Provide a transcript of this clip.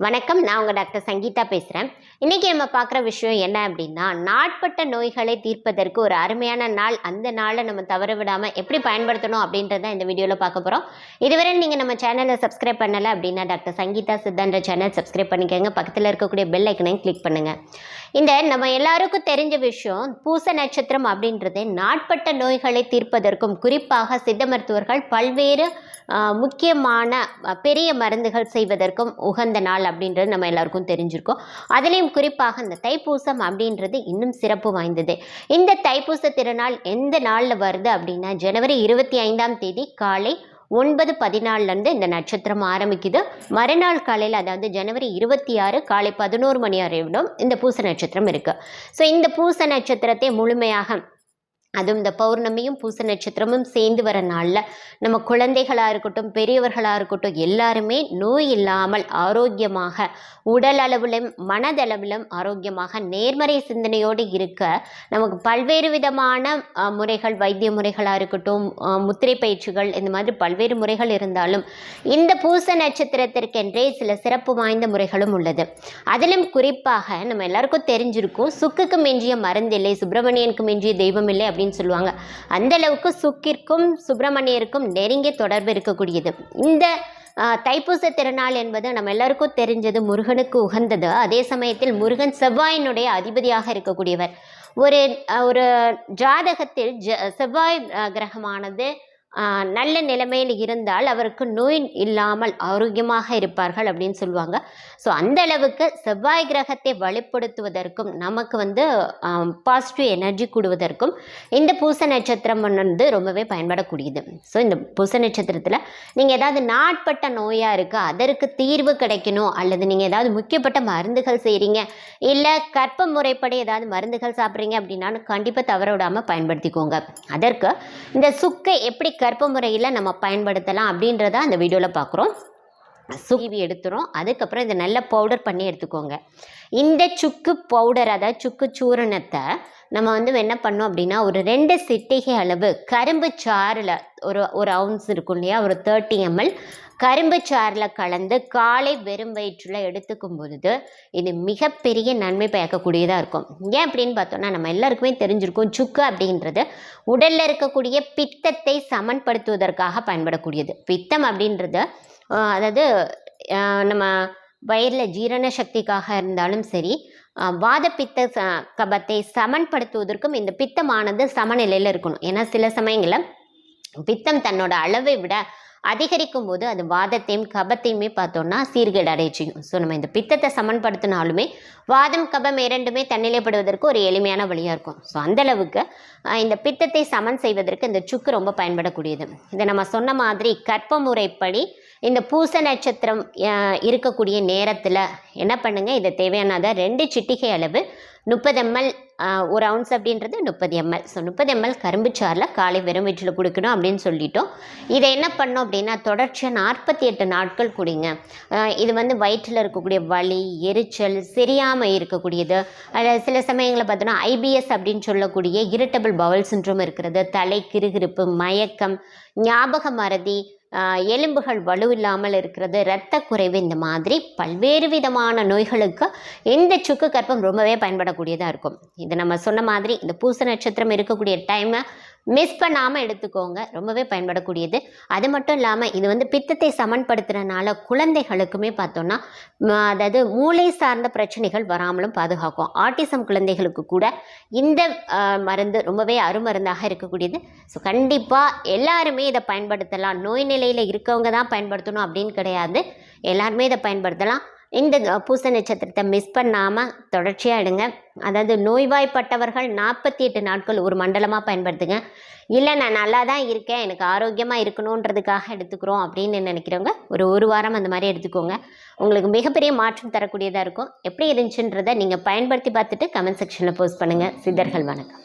வணக்கம் நான் உங்கள் டாக்டர் சங்கீதா பேசுகிறேன் இன்றைக்கி நம்ம பார்க்குற விஷயம் என்ன அப்படின்னா நாட்பட்ட நோய்களை தீர்ப்பதற்கு ஒரு அருமையான நாள். அந்த நாளை நம்ம தவற விடாமல் எப்படி பயன்படுத்தணும் அப்படின்றத இந்த வீடியோவில் பார்க்க போகிறோம் இதுவரை நீங்கள் நம்ம சேனலை சப்ஸ்கிரைப் பண்ணலை அப்படின்னா டாக்டர் சங்கீதா சித்தான்ற சேனல் சப்ஸ்கிரைப் பண்ணிக்கோங்க. பக்கத்தில் இருக்கக்கூடிய பெல் ஐக்கனையும் கிளிக் பண்ணுங்கள் இந்த நம்ம எல்லாருக்கும் தெரிஞ்ச விஷயம் பூச நட்சத்திரம் அப்படின்றது நாட்பட்ட நோய்களை தீர்ப்பதற்கும் குறிப்பாக சித்த மருத்துவர்கள் பல்வேறு முக்கியமான பெரிய மருந்துகள் செய்வதற்கும் உகந்த நாள் நாள் அப்படின்றது நம்ம எல்லாருக்கும் தெரிஞ்சிருக்கோம். அதுலேயும் குறிப்பாக இந்த தைப்பூசம் அப்படின்றது இன்னும் சிறப்பு வாய்ந்தது. இந்த தைப்பூச திருநாள் எந்த நாளில் வருது அப்படின்னா ஜனவரி இருபத்தி ஐந்தாம் தேதி காலை ஒன்பது பதினாலருந்து இந்த நட்சத்திரம் ஆரம்பிக்குது. மறுநாள் காலையில் அதாவது ஜனவரி இருபத்தி ஆறு காலை பதினோரு மணி வரையிலும் இந்த பூச நட்சத்திரம் இருக்குது ஸோ இந்த பூச நட்சத்திரத்தை முழுமையாக அதுவும் இந்த பௌர்ணமியும் பூச நட்சத்திரமும் சேர்ந்து வர நாளில் நம்ம குழந்தைகளாக இருக்கட்டும் பெரியவர்களாக இருக்கட்டும் எல்லாருமே நோய் இல்லாமல் ஆரோக்கியமாக உடல் அளவிலும் மனதளவிலும் ஆரோக்கியமாக நேர்மறை சிந்தனையோடு இருக்க நமக்கு பல்வேறு விதமான முறைகள் வைத்திய முறைகளாக இருக்கட்டும் முத்திரை பயிற்சிகள் இந்த மாதிரி பல்வேறு முறைகள் இருந்தாலும் இந்த பூச நட்சத்திரத்திற்கென்றே சில சிறப்பு வாய்ந்த முறைகளும் உள்ளது. அதிலும் குறிப்பாக நம்ம எல்லாருக்கும் தெரிஞ்சிருக்கும் சுக்குக்கு மிஞ்சிய மருந்தில்லை சுப்பிரமணியனுக்கு மிஞ்சிய தெய்வம் இல்லை அப்படின்னு சொல்லுவாங்க. அந்தளவுக்கு சுக்கிற்கும் சுப்பிரமணியருக்கும் நெருங்கிய தொடர்பு இருக்கக்கூடியது. இந்த தைப்பூச திருநாள் என்பது நம்ம எல்லாருக்கும் தெரிஞ்சது முருகனுக்கு உகந்தது. அதே சமயத்தில் முருகன் செவ்வாயினுடைய அதிபதியாக இருக்கக்கூடியவர். ஒரு ஒரு ஜாதகத்தில் ஜ செவ்வாய் கிரகமானது நல்ல நிலைமையில் இருந்தால் அவருக்கு நோய் இல்லாமல் ஆரோக்கியமாக இருப்பார்கள் அப்படின்னு சொல்லுவாங்க. ஸோ அந்த அளவுக்கு செவ்வாய் கிரகத்தை வலுப்படுத்துவதற்கும் நமக்கு வந்து பாசிட்டிவ் எனர்ஜி கூடுவதற்கும் இந்த பூச நட்சத்திரம் வந்து ரொம்பவே பயன்படக்கூடியது. ஸோ இந்த பூச நட்சத்திரத்தில் நீங்கள் ஏதாவது நாட்பட்ட நோயாக இருக்குது அதற்கு தீர்வு கிடைக்கணும் அல்லது நீங்கள் ஏதாவது முக்கியப்பட்ட மருந்துகள் செய்கிறீங்க இல்லை கற்ப முறைப்படி ஏதாவது மருந்துகள் சாப்பிட்றீங்க அப்படின்னா கண்டிப்பாக தவற விடாமல் பயன்படுத்திக்கோங்க. அதற்கு இந்த சுக்கை எப்படி கற்ப முறையில் நம்ம பயன்படுத்தலாம் அப்படின்றத அந்த வீடியோவில் பார்க்குறோம் சுக்கி எடுத்துரும் அதுக்கப்புறம் இதை நல்லா பவுடர் பண்ணி எடுத்துக்கோங்க. இந்த சுக்கு பவுடர் அதாவது சுக்கு சூரணத்தை நம்ம வந்து என்ன பண்ணோம் அப்படின்னா ஒரு ரெண்டு சிட்டிகை அளவு கரும்பு சாறில் ஒரு ஒரு அவுன்ஸ் இருக்கும் இல்லையா? ஒரு தேர்ட்டி எம்எல் கரும்பு சாறில் கலந்து காலை வெறும் வயிற்றில் எடுத்துக்கும் பொழுது இது மிகப்பெரிய நன்மை பயக்கக்கூடியதாக இருக்கும். ஏன் அப்படின்னு பார்த்தோம்னா நம்ம எல்லாருக்குமே தெரிஞ்சிருக்கும் சுக்கு அப்படின்றது உடலில் இருக்கக்கூடிய பித்தத்தை சமன்படுத்துவதற்காக பயன்படக்கூடியது. பித்தம் அப்படின்றது அதாவது நம்ம வயிறில் ஜீரண சக்திக்காக இருந்தாலும் சரி வாத பித்த ச கபத்தை சமன்படுத்துவதற்கும் இந்த பித்தமானது சமநிலையில் இருக்கணும். ஏன்னா சில சமயங்களில் பித்தம் தன்னோட அளவை விட அதிகரிக்கும் போது அது வாதத்தையும் கபத்தையுமே பார்த்தோம்னா சீர்கேடு அடைய செய்யும். ஸோ நம்ம இந்த பித்தத்தை சமன்படுத்தினாலுமே வாதம் கபம் இரண்டுமே தன்னிலைப்படுவதற்கு ஒரு எளிமையான வழியாக இருக்கும். ஸோ அந்தளவுக்கு இந்த பித்தத்தை சமன் செய்வதற்கு இந்த சுக்கு ரொம்ப பயன்படக்கூடியது. இதை நம்ம சொன்ன மாதிரி கற்ப முறைப்படி இந்த பூச நட்சத்திரம் இருக்கக்கூடிய நேரத்தில் என்ன பண்ணுங்கள் இதை தேவையானதை ரெண்டு சிட்டிகை அளவு முப்பது எம்எல் ஒரு அவுன்ஸ் அப்படின்றது முப்பது எம்எல் ஸோ முப்பது எம்எல் கரும்பு சாரில் காலை வெறும் வயிற்றில் குடிக்கணும் அப்படின்னு சொல்லிட்டோம். இதை என்ன பண்ணோம் அப்படின்னா தொடர்ச்சியாக நாற்பத்தி எட்டு நாட்கள் குடிங்க. இது வந்து வயிற்றில் இருக்கக்கூடிய வலி எரிச்சல் சரியாமல் இருக்கக்கூடியது. அதில் சில சமயங்களில் பார்த்தோன்னா ஐபிஎஸ் அப்படின்னு சொல்லக்கூடிய இரிட்டபிள் பவல் சின்ட்ரோம் இருக்கிறது. தலை கிறுகிறுப்பு மயக்கம் ஞாபக மறதி எலும்புகள் வலுவில்லாமல் இருக்கிறது இரத்த குறைவு இந்த மாதிரி பல்வேறு விதமான நோய்களுக்கு இந்த சுக்கு கற்பம் ரொம்பவே பயன்படக்கூடியதாக இருக்கும். இது நம்ம சொன்ன மாதிரி இந்த பூச நட்சத்திரம் இருக்கக்கூடிய டைமை மிஸ் பண்ணாமல் எடுத்துக்கோங்க. ரொம்பவே பயன்படக்கூடியது. அது மட்டும் இல்லாமல் இது வந்து பித்தத்தை சமன்படுத்துறதுனால குழந்தைகளுக்குமே பார்த்தோன்னா அதாவது மூளை சார்ந்த பிரச்சனைகள் வராமலும் பாதுகாக்கும். ஆட்டிசம் குழந்தைகளுக்கு கூட இந்த மருந்து ரொம்பவே அருமருந்தாக இருக்கக்கூடியது. ஸோ கண்டிப்பாக எல்லாருமே இதை பயன்படுத்தலாம். நோய் நிலையில் இருக்கவங்க தான் பயன்படுத்தணும் அப்படின்னு கிடையாது. எல்லாருமே இதை பயன்படுத்தலாம். இந்த பூச நட்சத்திரத்தை மிஸ் பண்ணாமல் தொடர்ச்சியாக எடுங்க. அதாவது நோய்வாய்ப்பட்டவர்கள் நாற்பத்தி எட்டு நாட்கள் ஒரு மண்டலமாக பயன்படுத்துங்க. இல்லை நான் நல்லா தான் இருக்கேன் எனக்கு ஆரோக்கியமாக இருக்கணுன்றதுக்காக எடுத்துக்கிறோம் அப்படின்னு நினைக்கிறவங்க ஒரு ஒரு வாரம் அந்த மாதிரி எடுத்துக்கோங்க. உங்களுக்கு மிகப்பெரிய மாற்றம் தரக்கூடியதாக இருக்கும். எப்படி இருந்துச்சுன்றதை நீங்கள் பயன்படுத்தி பார்த்துட்டு கமெண்ட் செக்ஷனில் போஸ்ட் பண்ணுங்கள் சித்தர்கள் வணக்கம்.